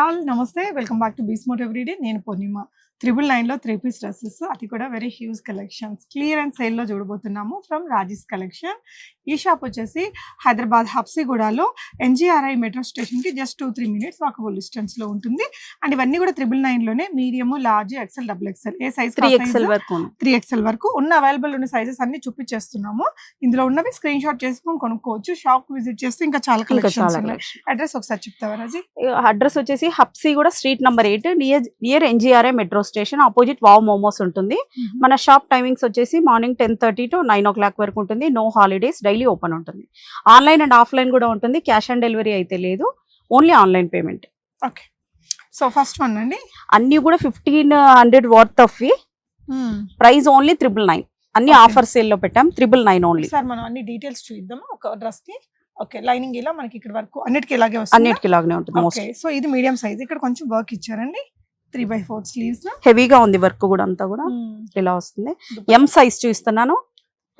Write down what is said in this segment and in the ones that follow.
All నమస్తే. Welcome back to బీస్మోట్ everyday. నేను పూర్ణిమ. త్రిబుల్ నైన్లో త్రీ పీస్ డ్రెస్సెస్ అది కూడా very huge collections clear and సేల్లో చూడబోతున్నాము ఫ్రమ్ రాజీస్ కలెక్షన్ ఈ షాప్ వచ్చేసి హైదరాబాద్ హబ్సిగూడలో ఎన్జిఆర్ఐ మెట్రో స్టేషన్కి just two three minutes walkable డిస్టెన్స్లో ఉంటుంది. అండ్ ఇవన్నీ కూడా triple నైన్లోనే medium large XL double XL ఏ సైజ్ త్రీ ఎక్స్ఎల్ వరకు. త్రీ ఎక్స్ఎల్ వరకు ఉన్న అవైలబుల్ ఉన్న సైజెస్ అన్ని చూపించేస్తున్నాము. ఇందులో ఉన్నవి స్క్రీన్ షాట్ చేసుకొని కొనుక్కోవచ్చు షాప్ విజిట్ చేస్తే ఇంకా చాలా కలెక్షన్స్. అడ్రస్ ఒకసారి చెప్తావా రాజీ? అడ్రస్ వచ్చేసి Habsiguda street number eight near near NGRI metro station opposite wow momos ఉంటుంది. మన షాప్ టైమింగ్స్ వచ్చేసి morning ten thirty to nine o'clock వరకు ఉంటుంది. నో హాలిడేస్ డైలీ ఓపెన్ ఉంటుంది. ఆన్లైన్ అండ్ ఆఫ్లైన్ కూడా ఉంటుంది. క్యాష్ ఆన్ డెలివరీ అయితే లేదు. Only online payment. Okay. So first one అండి? అన్ని కూడా fifteen hundred worth of price only triple nine. అన్ని. ఆఫర్ సేల్లో పెట్టాం. Triple nine only. సార్ మనం అన్ని డీటెయిల్స్ చూద్దాము? ఒక డ్రెస్కి ఓకే లైనింగ్ ఇలా మనకి ఇక్కడ వరకు అన్నిటికీ ఇలాగే వస్తుంది? అన్నిటికీ లాగానే ఉంటుంది ఓకే మోస్ట్ సో ఇది మీడియం సైజ్ ఇక్కడ కొంచెం వర్క్ ఇచ్చారండి. త్రీ బై ఫోర్ స్లీవ్స్ హెవీగా ఉంది వర్క్ కూడా అంతా కూడా. ఇలా వస్తుంది. ఎం సైజ్ చూస్తున్నాను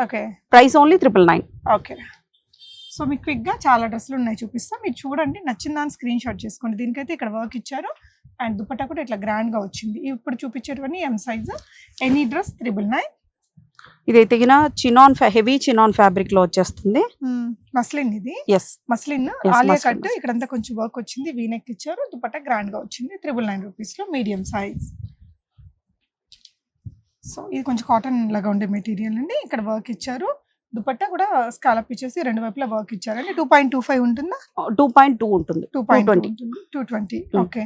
okay. Price only triple nine okay. So మీకు క్విక్గా చాలా డ్రెస్సులు ఉన్నాయి చూపిస్తాం. మీరు చూడండి నచ్చిన దాన్ని స్క్రీన్ షాట్ చేసుకోండి. దీనికైతే ఇక్కడ వర్క్ ఇచ్చారు. అండ్ దుపట్టా కూడా ఇట్లా గ్రాండ్గా వచ్చింది. ఇప్పుడు చూపించేటివన్నీ M size any dress triple nine ఇదైతే చినాన్ హెవీ చినాన్ ఫ్యాబ్రిక్లో వచ్చేస్తుంది మస్లిన్ ఇది? Yes muslin Alia cut. ఇక్కడంతా కొంచెం వర్క్ వచ్చింది వీనెక్ ఇచ్చారు. దుపట్టా గ్రాండ్గా వచ్చింది త్రిబుల్ నైన్ రూపీస్లో మీడియం సైజ్. సో ఇది కొంచెం కాటన్ లాగా ఉండే మెటీరియల్ అండి. ఇక్కడ వర్క్ ఇచ్చారు. దుపట్టా కూడా స్కాలప్ ఇచ్చేసి రెండు వైపులా వర్క్ ఇచ్చారండి. టూ పాయింట్ టూ ఫైవ్ ఉంటుందా? టూ పాయింట్ టూ ఉంటుంది. Two point twenty. Two twenty. Okay.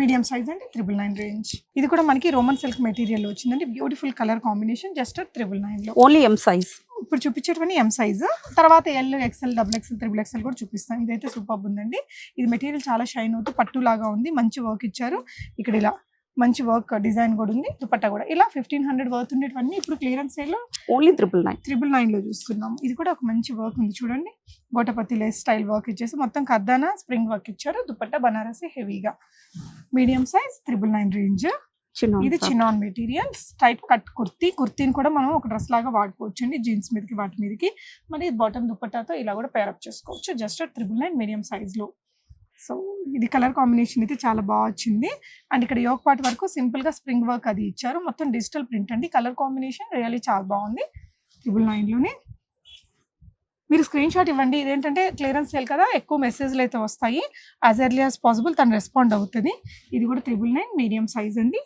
Medium size అండి త్రిబుల్ నైన్ రేంజ్ ఇది కూడా మనకి రోమన్ సిల్క్ మెటీరియల్ వచ్చిందండి. Beautiful colour combination just triple నైన్లో. ఓన్లీ ఎం సైజ్ ఇప్పుడు చూపించేటివన్నీ ఎం సైజ్ తర్వాత L XL double XL triple XL కూడా చూపిస్తాను ఇదైతే సూపర్ ఉందండి. ఇది మెటీరియల్ చాలా షైన్ అవుతూ పట్టు లాగా ఉంది. మంచి వర్క్ ఇచ్చారు. ఇక్కడ ఇలా మంచి వర్క్ డిజైన్ కూడా ఉంది దుపట్టా కూడా. ఇలా ఫిఫ్టీన్ హండ్రెడ్ వర్త్ ఉండేటివన్నీ ఇప్పుడు clearance sale only triple nine triple నైన్లో చూస్తున్నాం ఇది కూడా ఒక మంచి వర్క్ ఉంది చూడండి. గోటపతి లేస్ స్టైల్ వర్క్ ఇచ్చేసి మొత్తం కర్దానా స్ప్రింగ్ వర్క్ ఇచ్చారు. దుపట్టా బనారసి హెవీగా medium size triple nine range ఇది chinon materials type cut kurti కుర్తీని కూడా మనం ఒక డ్రెస్ లాగా వాడుకోవచ్చు అండి జీన్స్ మీదకి వాటి మీదకి. మరి బాటమ్ దుపట్టాతో ఇలా కూడా పేరప్ చేసుకోవచ్చు. జస్ట్ త్రిబుల్ నైన్ మీడియం సైజ్లో. సో ఇది కలర్ కాంబినేషన్ అయితే చాలా బాగా వచ్చింది. అండ్ ఇక్కడ యోగ్ పార్ట్ వరకు సింపుల్గా స్ప్రింగ్ వర్క్ అది ఇచ్చారు. మొత్తం డిజిటల్ ప్రింట్ అండి. కలర్ కాంబినేషన్ రియల్లీ చాలా బాగుంది. త్రిబుల్ నైన్లోనే మీరు స్క్రీన్ షాట్ ఇవ్వండి. ఇదేంటంటే క్లియరెన్స్ సేల్ కదా ఎక్కువ మెసేజ్లు అయితే వస్తాయి. యాజ్ ఎర్లీ యాజ్ పాసిబుల్ తను రెస్పాండ్ అవుతుంది. ఇది కూడా త్రిబుల్ నైన్ మీడియం సైజ్ అండి.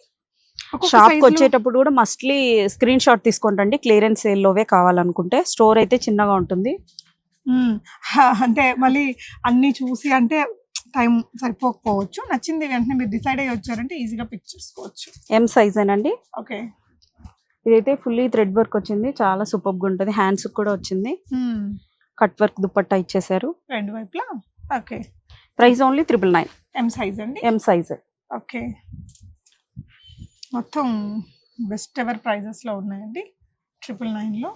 ఒక్కొక్క షాప్ size కి లో- వచ్చేటప్పుడు కూడా మస్ట్లీ స్క్రీన్ షాట్ తీసుకుంటండి క్లియరెన్స్ సేల్ లోవే కావాలనుకుంటే. స్టోర్ అయితే చిన్నగా ఉంటుంది. అంటే మళ్ళీ అన్ని చూసి అంటే టైం సరిపోకపోవచ్చు. నచ్చింది వెంటనే మీరు డిసైడ్ అయ్యి వచ్చారంటే ఈజీగా పిక్ చేసుకోవచ్చు. ఎం సైజ్ అండి ఓకే. ఇదైతే ఫుల్లీ థ్రెడ్ వర్క్ వచ్చింది. చాలా సూపర్గా ఉంటుంది హ్యాండ్స్ కూడా వచ్చింది. కట్ వర్క్ దుపట్టా ఇచ్చేసారు రెండు వైపులా? Okay. Price only triple nine M size అండి? M size okay. మొత్తం బెస్ట్ ఎవర్ ప్రైజెస్లో ఉన్నాయండి. ట్రిపుల్ నైన్లో.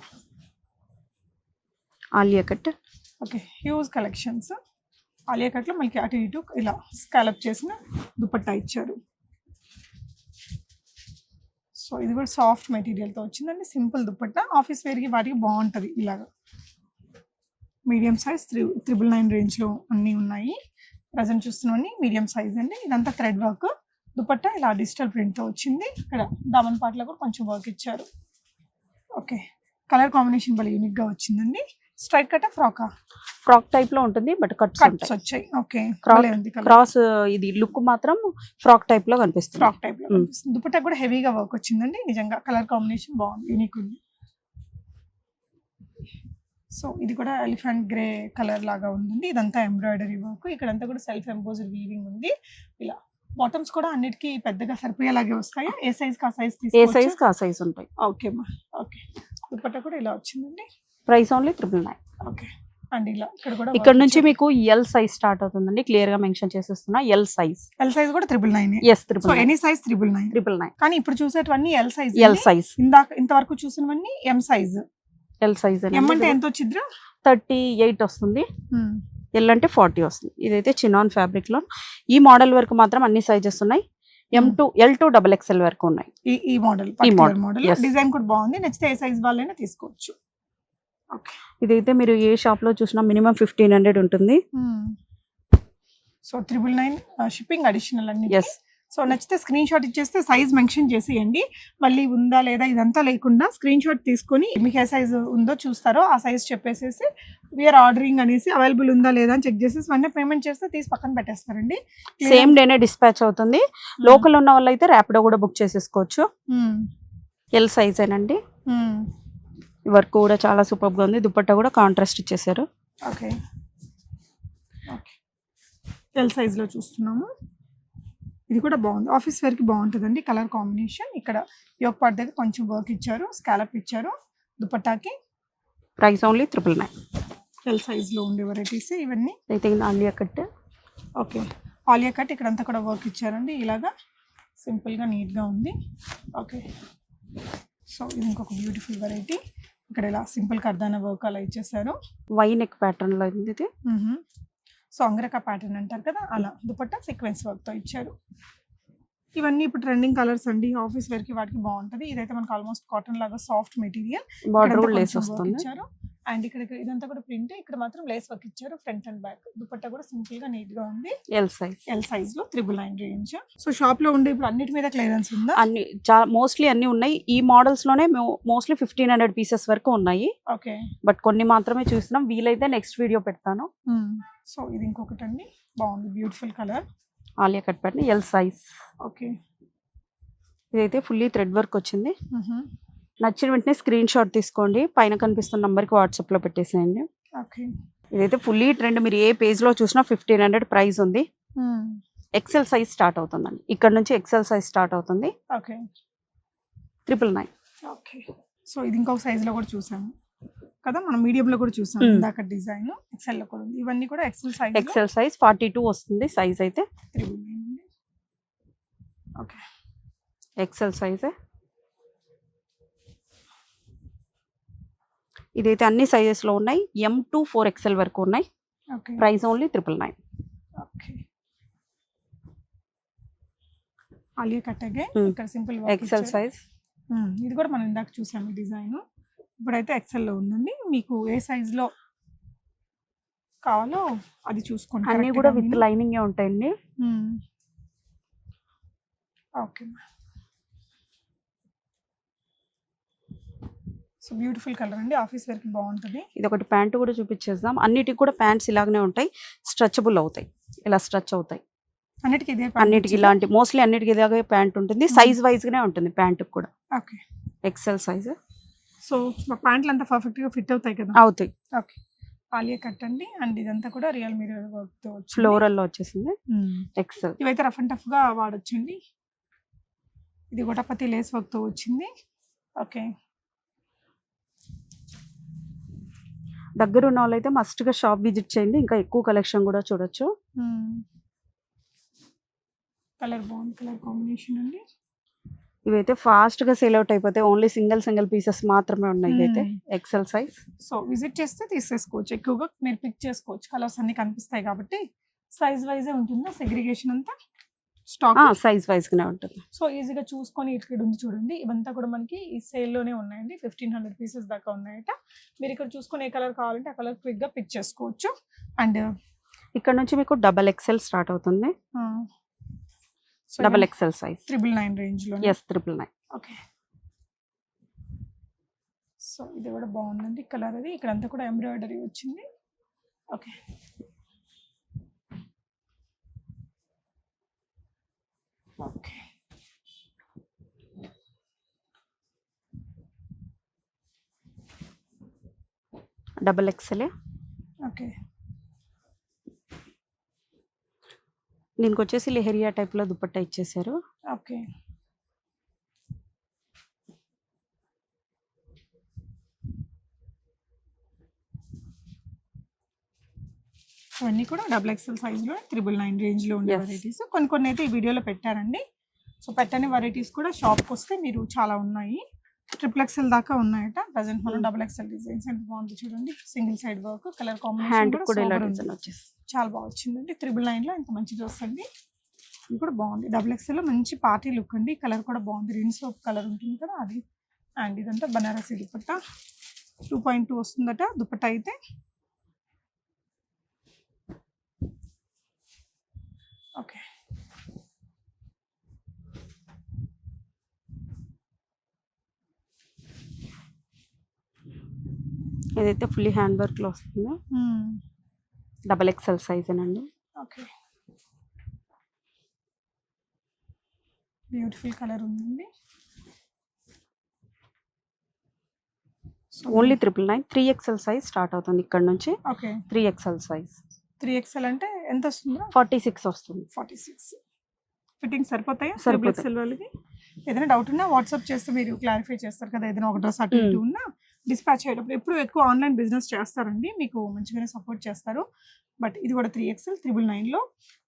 Alia cut. Okay. Huge collections Alia కట్లో మనకి అటు ఇటు ఇలా స్కాలప్ చేసిన దుపట్టా ఇచ్చారు. సో ఇది కూడా సాఫ్ట్ మెటీరియల్తో వచ్చిందండి. సింపుల్ దుపట్టా. ఆఫీస్ వేర్కి వాటికి బాగుంటుంది ఇలాగ. Medium size tri triple nine రేంజ్లో అన్నీ ఉన్నాయి. ప్రజెంట్ చూస్తున్నవన్నీ మీడియం సైజ్ అండి. ఇదంతా థ్రెడ్ వర్క్ దుపట్టా ఇలా డిజిటల్ ప్రింట్తో వచ్చింది. ఇక్కడ దామన్ పాటలో కూడా కొంచెం వర్క్ ఇచ్చారు. ఓకే కలర్ కాంబినేషన్ వల్ల యూనిక్గా వచ్చిందండి. Straight cut ఫ్రాకా? ఫ్రాక్ టైప్లో ఉంటుంది బట్ కట్స్ కట్స్ వచ్చాయి. ఓకే. క్రాస్ ఇది లుక్ మాత్రం ఫ్రాక్ టైప్లో కనిపిస్తుంది. ఫ్రాక్ టైప్లో. కనిపిస్తుంది. దుపట్టా కూడా హెవీగా వర్క్ వచ్చిందండి. నిజంగా కలర్ కాంబినేషన్ బాగుంది యూనిక్ ఉంది. సో ఇది కూడా ఎలిఫెంట్ గ్రే కలర్ లాగా ఉందండి. ఇదంతా ఎంబ్రాయిడరీ వర్క్. ఇక్కడంతా కూడా సెల్ఫ్ ఎంపోజ్డ్ వీవింగ్ ఉంది. ఇలా బాటమ్స్ కూడా అన్నిటికీ పెద్దగా సరిపోయేలాగే వస్తాయి? ఏ సైజ్ కా సైజ్ ఏ సైజ్ కా సైజ్ ఉంటాయి. ఓకే మా ఓకే. దుపట్టా కూడా ఇలా వచ్చిందండి. Price only triple nine. Okay. And ఇలా ఇక్కడ కూడా ఇక్కడ నుంచి మీకు ఎల్ సైజ్ స్టార్ట్ అవుతుందండి. క్లియర్గా మెన్షన్ చేసేస్తున్నా ఎల్ సైజ్ ఎల్ సైజ్ కూడా triple nine yes so triple any size triple nine triple nine కానీ ఇప్పుడు చూసేటివన్నీ ఎల్ సైజ్ ఎల్ సైజ్ ఇందాక ఇంతవరకు చూసినవన్నీ M size L size M అంటే ఎంత వచ్చిద్రా థర్టీ ఎయిట్ వస్తుంది ఎల్ అంటే ఫార్టీ వస్తుంది. ఇదైతే చినాన్ ఫ్యాబ్రిక్లో. ఈ మోడల్ వరకు మాత్రం అన్ని సైజెస్ ఉన్నాయి. M Hmm. Two L two double XL వరకు ఉన్నాయి. ఈ మోడల్ ఈ మోడల్. డిజైన్ కూడా బాగుంది. నచ్చితే ఏ సైజ్ వాళ్ళైనా తీసుకోవచ్చు. ఇదైతే మీరు ఏ షాప్లో చూసినా మినిమం ఫిఫ్టీన్ హండ్రెడ్ ఉంటుంది. So triple nine shipping additional అన్ని. ఎస్ సో నచ్చితే స్క్రీన్ షాట్ ఇచ్చేస్తే సైజ్ మెన్షన్ చేసేయండి. మళ్ళీ ఉందా లేదా ఇదంతా లేకుండా స్క్రీన్ షాట్ తీసుకొని మీకు ఏ సైజ్ ఉందో చూస్తారో ఆ సైజ్ చెప్పేసేసి వీఆర్ ఆర్డరింగ్ అనేసి అవైలబుల్ ఉందా లేదా అని చెక్ చేసేసి వెంటనే పేమెంట్ చేస్తే తీసి పక్కన పెట్టేస్తారండి. సేమ్ డేనే డిస్పాచ్ అవుతుంది. లోకల్ ఉన్న వాళ్ళు అయితే ర్యాపిడో కూడా బుక్ చేసేసుకోవచ్చు. Hmm. ఎల్ సైజ్ ఏనండి. వర్క్ కూడా చాలా సూపర్గా ఉంది. దుపట్టా కూడా కాంట్రాస్ట్ ఇచ్చేసారు. ఓకే. ఓకే. ఎల్ సైజ్లో చూస్తున్నాము. ఇది కూడా బాగుంది. ఆఫీస్ వేర్కి బాగుంటుందండి కలర్ కాంబినేషన్ ఇక్కడ యోగ్ పార్ట్ దగ్గర కొంచెం వర్క్ ఇచ్చారు స్కాలప్ ఇచ్చారు దుపట్టాకి. Price only triple nine L సైజ్లో ఉండే వెరైటీస్ ఇవన్నీ. అయితే Alia cut. Okay. Alia cut ఇక్కడంతా కూడా వర్క్ ఇచ్చారండి. ఇలాగా సింపుల్గా నీట్గా ఉంది. ఓకే. సో ఇది ఇంకొక బ్యూటిఫుల్ వెరైటీ ఇక్కడ ఇలా సింపుల్ కర్దానా వర్క్ అలా ఇచ్చేసారు వై నెక్ ప్యాటర్న్లో ఉంది ఇది. సో అంగరక ప్యాటర్న్ అంటారు కదా అలా దుపట్టా సీక్వెన్స్ వర్క్తో ఇచ్చారు. ఇవన్నీ ఇప్పుడు ట్రెండింగ్ కలర్స్ అండి. ఆఫీస్ వేర్కి వాటికి బాగుంటది. ఇదైతే మనకు ఆల్మోస్ట్ కాటన్ లాగా సాఫ్ట్ మెటీరియల్ బార్డర్ కూడా లేస్ వస్తుంది. ఇచ్చారు. అండ్ ఇక్కడ ఇదంతా కూడా ప్రింట్. ఇక్కడ మాత్రం లేస్ వర్క్ ఇచ్చారు ఫ్రంట్ అండ్ బ్యాక్. దుపట్టా కూడా సింపుల్గా నీట్గా ఉంది. ఎల్ సైజ్ ఎల్ సైజ్లో త్రిబుల్ నైన్ రేంజ్. సో షాప్లో ఉండే ఇప్పుడు అన్నిటి మీద క్లియరెన్స్ ఉందా? అన్ని మోస్ట్లీ అన్ని ఉన్నాయి. ఈ మోడల్స్లోనే మోస్ట్లీ ఫిఫ్టీన్ హండ్రెడ్ పీసెస్ వరకు ఉన్నాయి. ఓకే. బట్ కొన్ని మాత్రమే చూస్తున్నాం వీలైతే నెక్స్ట్ వీడియో పెడతాను. సో ఇది ఇంకొకటి అండి. బాగుంది. Beautiful colour Alia cut pattern L size okay. ఇదైతే ఫుల్లీ థ్రెడ్ వర్క్ వచ్చింది. నచ్చిన వెంటనే స్క్రీన్ షాట్ తీసుకోండి. పైన కనిపిస్తున్న నంబర్కి వాట్సాప్లో పెట్టేసేయండి. ఓకే. ఇదైతే ఫుల్లీ ట్రెండ్ మీరు ఏ పేజ్లో చూసినా ఫిఫ్టీన్ హండ్రెడ్ ప్రైస్ ఉంది. ఎక్సెల్ సైజ్ స్టార్ట్ అవుతుందండి. ఇక్కడ నుంచి ఎక్సెల్ సైజ్ స్టార్ట్ అవుతుంది. Okay. Triple nine okay. So ఇది ఇంకొక size లో కూడా చూసాము కదా మనం medium లో కూడా చూసాం. Hmm. ఇందాక డిజైన్ ఎక్సెల్లో కూడా ఉంది. ఇవన్నీ కూడా XL size XL size forty two వస్తుంది సైజ్ అయితే. ఓకే ఎక్సెల్ సైజే ఇదైతే అన్ని సైజెస్లో ఉన్నాయి. ఎం టు ఫోర్ ఎక్సెల్ వరకు ఉన్నాయి. Okay. Price only triple nine okay. Alia cut Hmm. ఇక్కడ సింపుల్ ఎక్సెల్ సైజ్ ఇది కూడా మనం ఇందాక చూసాము ఈ డిజైన్. ఇప్పుడైతే ఎక్సెల్లో ఉందండి. మీకు ఏ size లో కావాలో అది చూసుకోండి అన్నీ కూడా విత్. లైనింగ్ ఉంటాయండి. Hmm. Okay so beautiful colour అండి. ఆఫీస్ వేర్కి బాగుంటుంది. ఇది ఒకటి ప్యాంట్ కూడా చూపించేద్దాం అన్నిటికి కూడా ప్యాంట్స్ ఇలాగనే ఉంటాయి. స్ట్రెచబుల్ అవుతాయి ఇలా స్ట్రెచ్ అవుతాయి. అన్నిటికీ ఇదే అన్నిటికి ఇలాంటి మోస్ట్లీ అన్నిటికి ఇలాగే ప్యాంట్ ఉంటుంది. సైజ్ వైజ్ గానే ఉంటుంది ప్యాంట్ కూడా. ఓకే. ఎక్సెల్ సైజ్ సో ప్యాంట్లు అంతా పర్ఫెక్ట్గా ఫిట్ అవుతాయి కదా? అవుతాయి. ఓకే. ఆలియా కట్ అండి. అండ్ ఇదంతా కూడా రియల్ మీడియా వర్క్తో వచ్చింది. ఫ్లోరల్లో వచ్చేసింది. ఎక్సెల్ ఇవైతే రఫ్ అండ్ టఫ్గా వాడొచ్చండి. ఇది గొటపతి లేస్ వర్క్తో వచ్చింది. ఓకే. దగ్గర ఉన్న వాళ్ళైతే మస్ట్గా షాప్ విజిట్ చేయండి. ఇంకా ఎక్కువ కలెక్షన్ కూడా చూడొచ్చు. కలర్ బాగుంది కలర్ కాంబినేషన్ అండి. ఇవైతే ఫాస్ట్గా సేల్ అవుట్ అయిపోతాయి. ఓన్లీ సింగిల్ సింగిల్ పీసెస్ మాత్రమే ఉన్నాయి ఇవైతే. ఎక్సెల్ సైజ్ సో విజిట్ చేస్తే తీసేసుకోవచ్చు. ఎక్కువగా మీరు పిక్ చేసుకోవచ్చు. కలర్స్ అన్ని కనిపిస్తాయి కాబట్టి సైజ్ వైజే ఉంటుందా? సెగ్రిగేషన్ అంతా? స్టాక్ సైజ్ వైజ్ గానే ఉంటుంది. సో ఈజీగా చూసుకొని ఇక్కడ ఉంది చూడండి. ఇవంతా కూడా మనకి ఈ సేల్లోనే ఉన్నాయండి. ఫిఫ్టీన్ హండ్రెడ్ పీసెస్ దాకా ఉన్నాయట. మీరు ఇక్కడ చూసుకొని ఏ కలర్ కావాలంటే ఆ కలర్ క్విక్గా పిక్ చేసుకోవచ్చు. అండ్ ఇక్కడ నుంచి మీకు డబల్ ఎక్సెల్ స్టార్ట్ అవుతుంది. Double XL size triple nine రేంజ్లో yes triple nine okay so ఇది కూడా బాగుందండి. కలర్ అది. ఇక్కడ అంతా కూడా ఎంబ్రాయిడరీ వచ్చింది. Okay okay double XL okay దీనికి వచ్చేసి లెహరియా టైప్లో దుపట్టా ఇచ్చేసారు ఓకే ఇవన్నీ కూడా డబుల్ ఎక్స్ఎల్ సైజ్లో త్రిబుల్ నైన్ రేంజ్లో ఉండే. వెరైటీస్ కొన్ని కొన్ని అయితే ఈ వీడియోలో పెట్టారండి. సో పెట్టని వెరైటీస్ కూడా షాప్కి వస్తే మీరు చాలా ఉన్నాయి. ట్రిపుల్ ఎక్స్ఎల్ దాకా ఉన్నాయట. ప్రజెంట్ మనం. డబుల్ ఎక్స్ఎల్ డిజైన్స్ ఎంత బాగుంది చూడండి. Single side work colour combination చాలా బాగా వచ్చిందండి. త్రిబుల్ నైన్లో ఇంత మంచి డ్రెస్ అండి. ఇది కూడా బాగుంది. డబుల్ ఎక్స్ఎల్లో మంచి పార్టీ లుక్ అండి. కలర్ కూడా బాగుంది. రిన్ సోప్ కలర్ ఉంటుంది కదా అది. అండ్ ఇదంతా Banarasi dupatta. Two point two వస్తుందట. దుపట్టా అయితే ఓకే ఇదైతే ఫుల్లీ హ్యాండ్ వర్క్లో వస్తుంది డబల్ ఎక్సెల్ సైజ్ అండి ఓకే బ్యూటిఫుల్ కలర్ ఉందండి. Only triple nine three XL size start అవుతుంది ఇక్కడ నుంచి. Okay three XL size three XL అంటే ఎంత వస్తుందో? ఫార్టీ సిక్స్ వస్తుంది. ఫార్టీ సిక్స్ ఫిట్టింగ్ సరిపోతాయా? సరిపోతాయి. ఎక్స్ఎల్ వాళ్ళకి? ఏదైనా డౌట్ ఉన్నా వాట్సాప్ చేస్తే మీరు క్లారిఫై చేస్తారు కదా ఏదైనా ఒక డ్రెస్ అటు ఇటు Mm. ఉన్నా. డిస్పాచ్ అయ్యేటప్పుడు ఎప్పుడు ఎక్కువ ఆన్లైన్ బిజినెస్ చేస్తారండి. మీకు మంచిగానే సపోర్ట్ చేస్తారు. బట్ ఇది కూడా త్రీ ఎక్స్ఎల్ త్రిబుల్ నైన్లో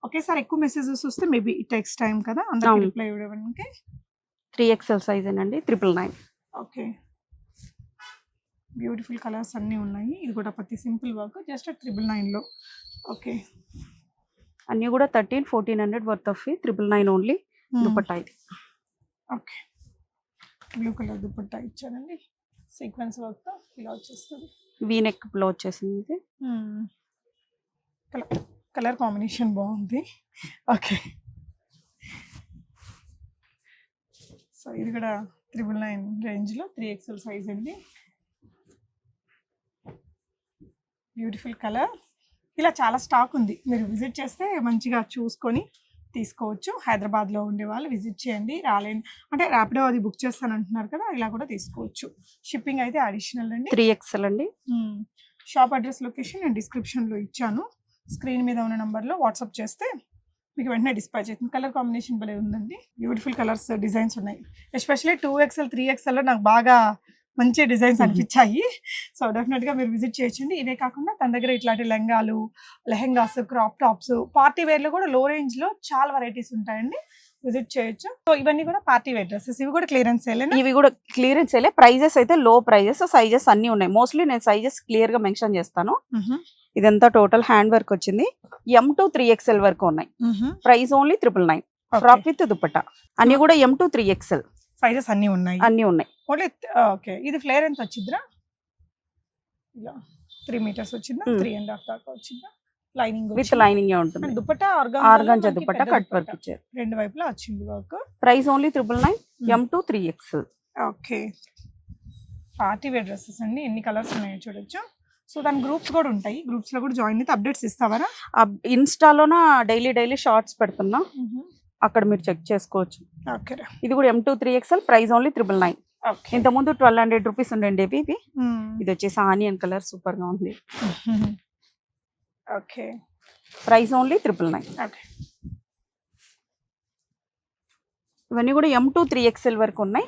ఒకేసారి ఎక్కువ మెసేజెస్ వస్తే మేబీ ఇట్ టెక్స్ టైం కదా? అందరికి అవును. రిప్లై ఇవ్వడానికి త్రీ ఎక్సెల్ సైజ్ అండి triple nine okay beautiful colours అన్నీ ఉన్నాయి. ఇది కూడా ప్రతి సింపుల్ వర్క్ జస్ట్ త్రిబుల్ నైన్లో ఓకే అన్నీ కూడా thirteen fourteen hundred worth of triple nine only dupatta ఇది. ఓకే బ్లూ కలర్ దుపట్టా ఇచ్చారండి. సీక్వెన్స్ వర్క్తో ఇలా వచ్చేస్తుంది. వీ నెక్లో వచ్చేసింది. ఇది కలర్ కలర్ కాంబినేషన్ బాగుంది. ఓకే. సో ఇది కూడా త్రిబుల్ నైన్ రేంజ్లో త్రీ ఎక్స్ఎల్ సైజ్ అండి. Beautiful colour. ఇలా చాలా స్టాక్ ఉంది. మీరు విజిట్ చేస్తే మంచిగా చూసుకొని తీసుకోవచ్చు. హైదరాబాద్లో ఉండే వాళ్ళు విజిట్ చేయండి. రాలేని అంటే ర్యాపిడో అది బుక్ చేస్తాను అంటున్నారు కదా ఇలా కూడా తీసుకోవచ్చు. షిప్పింగ్ అయితే అడిషనల్ అండి. త్రీ ఎక్సెల్ అండి. షాప్ అడ్రస్ లొకేషన్ నేను డిస్క్రిప్షన్లో ఇచ్చాను. స్క్రీన్ మీద ఉన్న నెంబర్లో వాట్సాప్ చేస్తే మీకు వెంటనే డిస్పాచ్ అవుతుంది. కలర్ కాంబినేషన్ భలే ఉందండి. బ్యూటిఫుల్ కలర్స్ డిజైన్స్ ఉన్నాయి. ఎస్పెషల్లీ టూ ఎక్స్ఎల్ త్రీ ఎక్స్ఎల్లో నాకు బాగా మంచి డిజైన్స్. అనిపించాయి. సో డెఫినెట్గా మీరు విజిట్ చేయొచ్చండి. ఇవే కాకుండా తన దగ్గర ఇట్లాంటి లెహంగాలు లెహెంగాస్ క్రాప్ టాప్స్ పార్టీ వేర్లో కూడా లో రేంజ్లో చాలా వెరైటీస్ ఉంటాయండి. విజిట్ చేయొచ్చు. సో ఇవన్నీ కూడా పార్టీ వేర్ డ్రెస్సెస్. ఇవి కూడా క్లియరెన్స్ ఇవి కూడా క్లియరెన్స్ ప్రైజెస్ అయితే లో ప్రైజెస్ సైజెస్ అన్ని ఉన్నాయి. మోస్ట్లీ నేను సైజెస్ క్లియర్గా మెన్షన్ చేస్తాను. ఇదంతా టోటల్ హ్యాండ్ వర్క్ వచ్చింది. ఎం టు త్రీ ఎక్స్ఎల్ వరకు ఉన్నాయి. Price only triple nine frock with dupatta అన్ని కూడా M to three XL sizes అన్నీ ఉన్నాయి. అన్ని ఉన్నాయి. Only okay. ఇది ఫ్లేర్ ఎంత వచ్చిందిరా? ఇలా త్రీ మీటర్స్ వచ్చిందా. త్రీ అండ్ హాఫ్ దాకా వచ్చిందా? లైనింగ్ విత్ లైనింగ్ ఉంటుంది. Dupatta organza dupatta cut work ఇచ్చారు. రెండు వైపులా వచ్చింది work. Price only triple nine. M to three XL okay. Party wear dresses అండి. ఎన్ని కలర్స్ ఉన్నాయో చూడొచ్చు. సో దాని గ్రూప్స్ కూడా ఉంటాయి. గ్రూప్స్లో కూడా జాయిన్ అయితే అప్డేట్స్ ఇస్తావరా ఇన్స్టాలోన డైలీ డైలీ షార్ట్స్ పెడుతున్నా. అక్కడ మీరు చెక్ చేసుకోవచ్చు. ఇది కూడా M to three XL price only triple nine okay. ఇంతకుముందు ట్వెల్వ్ హండ్రెడ్ రూపీస్ ఉండండి ఇవి. ఇది వచ్చేసి ఆనియన్ కలర్ సూపర్గా ఉంది. Okay. Price only triple nine okay. ఇవన్నీ కూడా ఎం టూ త్రీ ఎక్స్ఎల్ వరకు ఉన్నాయి.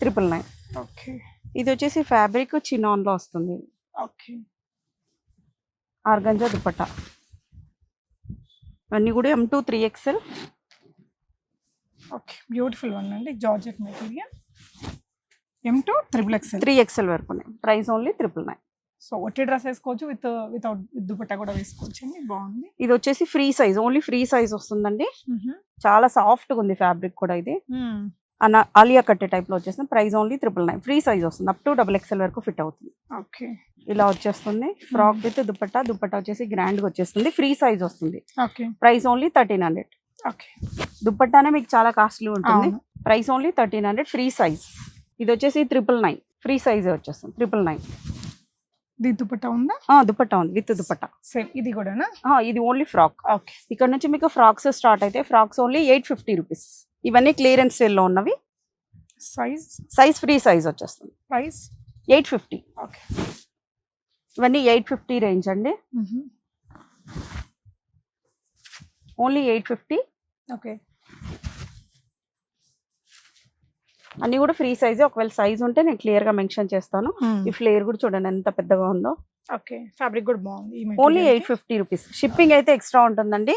Triple nine okay. ఇది వచ్చేసి ఫ్యాబ్రిక్ చినాన్లో వస్తుంది. ఓకే. ఆర్గంజా దుపట్టా ఇవన్నీ కూడా M to three XL okay beautiful one అండి georgette material M to triple XL three XL వరకు ఉన్నాయి. Price only triple nine so ఒట్టి డ్రెస్ వేసుకోవచ్చు విత్ వితౌట్ విత్ దుపట్టా కూడా వేసుకోవచ్చు అండి బాగుంది. ఇది వచ్చేసి free size only free size వస్తుందండి. చాలా సాఫ్ట్గా ఉంది ఫ్యాబ్రిక్ కూడా ఇది. అన్న ఆలియా కట్టే టైప్లో వచ్చేస్తుంది price only triple nine free size వస్తుంది అప్ టు డబుల్ ఎక్స్ఎల్ వరకు ఫిట్ అవుతుంది. ఓకే ఇలా వచ్చేస్తుంది. ఫ్రాక్ విత్ దుపట్టా దుపట్టా వచ్చేసి గ్రాండ్గా వచ్చేస్తుంది. ఫ్రీ సైజ్ వస్తుంది. Okay price only thirteen hundred okay దుపట్టానే మీకు చాలా కాస్ట్లీ ఉంటుంది. Price only thirteen hundred free size ఇది వచ్చేసి ట్రిపుల్ నైన్ ఫ్రీ సైజ్ వచ్చేస్తుంది. ట్రిపుల్ నైన్ దుపట్టా ఉందా? దుపట్టా ఉంది. విత్ దుపట్టా. సేమ్ ఇది కూడానా? ఇది ఓన్లీ ఫ్రాక్ ఓకే ఇక్కడ నుంచి మీకు ఫ్రాక్స్ స్టార్ట్ అయితే frocks only eight fifty rupees ఇవన్నీ క్లియరెన్స్ సేల్లో ఉన్నవి. సైజ్ సైజ్ ఫ్రీ సైజ్ వచ్చేస్తుంది. ప్రైస్ ఎయిట్ ఫిఫ్టీ ఓకే ఇవన్నీ ఎయిట్ ఫిఫ్టీ రేంజ్ అండి. Only eight fifty. ఓకే. అన్ని కూడా ఫ్రీ సైజ్. ఒకవేళ సైజ్ ఉంటే నేను క్లియర్గా మెన్షన్ చేస్తాను. ఈ ఫ్లేర్ కూడా చూడండి ఎంత పెద్దగా ఉందో. ఓకే. ఫ్యాబ్రిక్ కూడా బాగుంది only eight fifty rupees. Shipping అయితే ఎక్స్ట్రా ఉంటుందండి.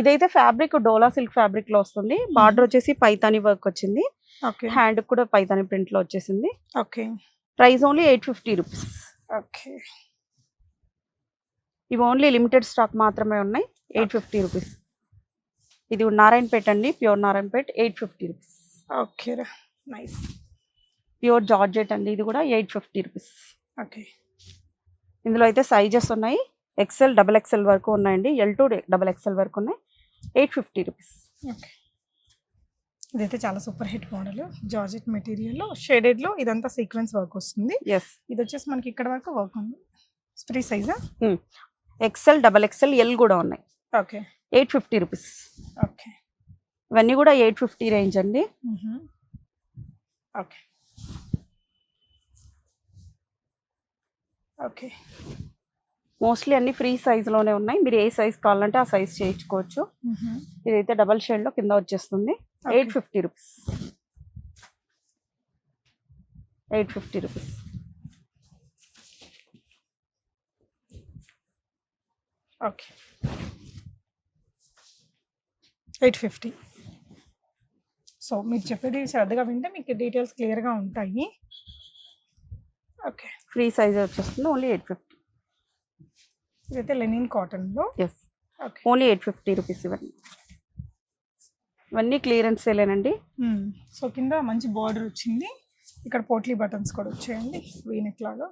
ఇదైతే ఫ్యాబ్రిక్ డోలా సిల్క్ ఫ్యాబ్రిక్లో వస్తుంది బార్డర్ వచ్చేసి పైతాని వర్క్ వచ్చింది. ఓకే. హ్యాండ్ కూడా పైతాని ప్రింట్లో వచ్చేసింది. Okay. Price only eight fifty rupees. Okay. ఇవి ఓన్లీ లిమిటెడ్ స్టాక్ మాత్రమే ఉన్నాయి. ఎయిట్ ఫిఫ్టీ రూపీస్ ఇది నారాయణపేట్ అండి. Pure Narayanpet eight fifty rupees okay nice pure georgette అండి. ఇది కూడా ఎయిట్ ఫిఫ్టీ రూపీస్ ఓకే ఇందులో అయితే సైజెస్ ఉన్నాయి. ఎక్సెల్ డబల్ ఎక్సెల్ వరకు ఉన్నాయండి. ఎల్ టు డబల్ ఎక్సెల్ వరకు ఉన్నాయి. ఎయిట్ ఫిఫ్టీ రూపీస్ ఓకే ఇదైతే చాలా సూపర్ హిట్ మోడల్ జార్జెట్ మెటీరియల్లో షేడెడ్లో ఇదంతా సీక్వెన్స్ వర్క్ వస్తుంది. ఎస్ ఇది వచ్చేసి మనకి ఇక్కడ వరకు వర్క్ ఉంది. ఫ్రీ సైజా ఎక్సెల్ డబల్ ఎక్సెల్ ఎల్ కూడా ఉన్నాయి. Okay. Eight fifty rupees. Okay. ఇవన్నీ కూడా ఎయిట్ ఫిఫ్టీ రేంజ్ అండి. ఓకే. ఓకే. మోస్ట్లీ అన్ని ఫ్రీ సైజులోనే ఉన్నాయి. మీరు ఏ సైజ్ కావాలంటే ఆ సైజ్ చేయించుకోవచ్చు. ఇదైతే డబల్ షేడ్లో కింద వచ్చేస్తుంది. Eight fifty rupees. Eight fifty rupees. Okay eight fifty so మీరు చెప్పేది శ్రద్ధగా వింటే మీకు డీటెయిల్స్ క్లియర్గా ఉంటాయి. ఓకే ఫ్రీ సైజ్ వచ్చేస్తుంది ఓన్లీ ఎయిట్ ఫిఫ్టీ ఇదైతే లెనిన్ కాటన్లో yes okay only eight fifty rupees ఇవన్నీ ఇవన్నీ క్లియరెన్స్ సేలేనండి. సో కింద మంచి బార్డర్ వచ్చింది. ఇక్కడ పోట్లీ బటన్స్ కూడా వచ్చాయండి. వీనెక్ లాగా.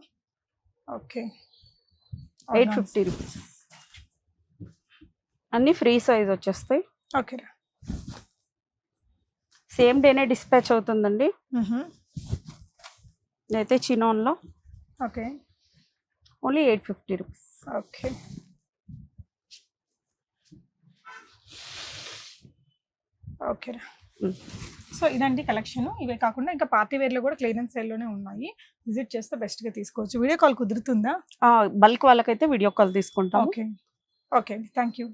ఓకే ఎయిట్ ఫిఫ్టీ రూపీస్ అన్నీ ఫ్రీ సైజ్ వచ్చేస్తాయి. ఓకే సేమ్ డేనే డిస్పాచ్ అవుతుందండి. ఇదైతే చినోన్లో. Okay. Only eight fifty rupees. Okay. Okay so ఇదండి కలెక్షన్. ఇవే కాకుండా ఇంకా పార్టీ వేర్లో కూడా క్లియరెన్స్ సేల్లోనే ఉన్నాయి. విజిట్ చేస్తే బెస్ట్గా తీసుకోవచ్చు. వీడియో కాల్ కుదురుతుందా? బల్క్ వాళ్ళకైతే వీడియో కాల్ తీసుకుంటాము. ఓకే. Okay thank you.